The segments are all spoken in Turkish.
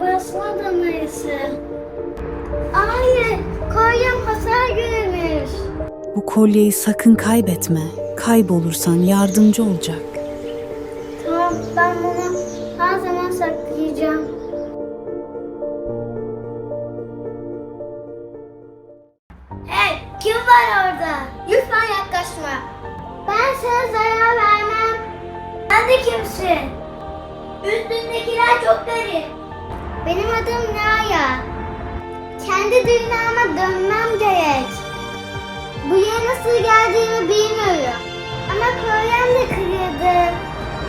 Burasına da neresi? Hayır, kolyem hasar görmüş. Bu kolyeyi sakın kaybetme. Kaybolursan yardımcı olacak. Tamam, ben bunu her zaman saklayacağım. Hey, kim var orada? Lütfen yaklaşma. Ben sana zarar vermem. Sen de kimsin? Üstündekiler çok garip. Benim adım Naya. Kendi dünyama dönmem gerek. Bu yere nasıl geldiğimi bilmiyorum. Ama kolyem de kırıldı.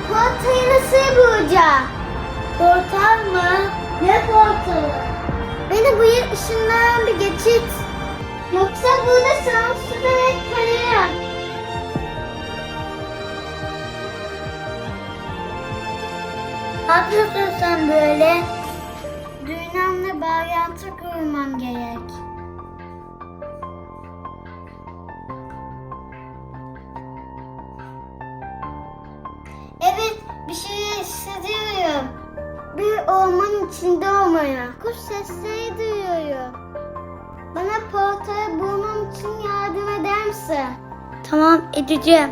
Portayı nasıl bulacağım? Portal mı? Ne portalı? Beni bu yer ışınlayan bir geçit. Yoksa burada sonsuza dek kalırım. Ne yapıyorsun sen böyle? Dünyamla bağlantı kurmam gerek. Evet, bir şey hissediyorum. Bir orman içinde olmaya. Kuş sesleri duyuyorum. Bana portalı bulmam için yardım eder misin? Tamam, edeceğim.